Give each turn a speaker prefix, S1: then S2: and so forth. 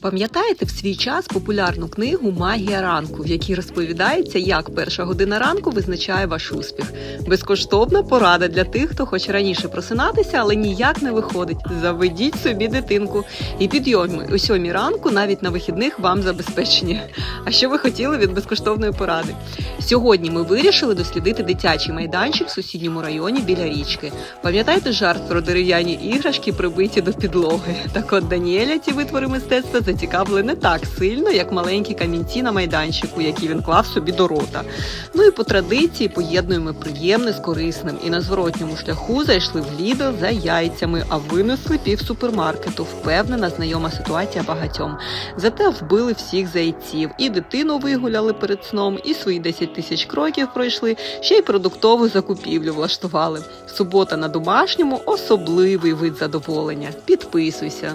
S1: Пам'ятаєте в свій час популярну книгу Магія ранку, в якій розповідається, як перша година ранку визначає ваш успіх. Безкоштовна порада для тих, хто хоче раніше просинатися, але ніяк не виходить. Заведіть собі дитинку. І підйоми о сьомій ранку навіть на вихідних вам забезпечені. А що ви хотіли від безкоштовної поради? Сьогодні ми вирішили дослідити дитячий майданчик в сусідньому районі біля річки. Пам'ятаєте жарт про дерев'яні іграшки, прибиті до підлоги? Так от Даніеля ці витвори мистецтва зацікавили не так сильно, як маленькі камінці на майданчику, які він клав собі до рота. Ну і по традиції поєднуємо приємне з корисним. І на зворотньому шляху зайшли в Лідл за яйцями, а винесли пів супермаркету. Впевнена, знайома ситуація багатьом. Зате вбили всіх зайців, і дитину вигуляли перед сном, і свої 10 тисяч кроків пройшли, ще й продуктову закупівлю влаштували. Субота на домашньому особливий вид задоволення. Підписуйся.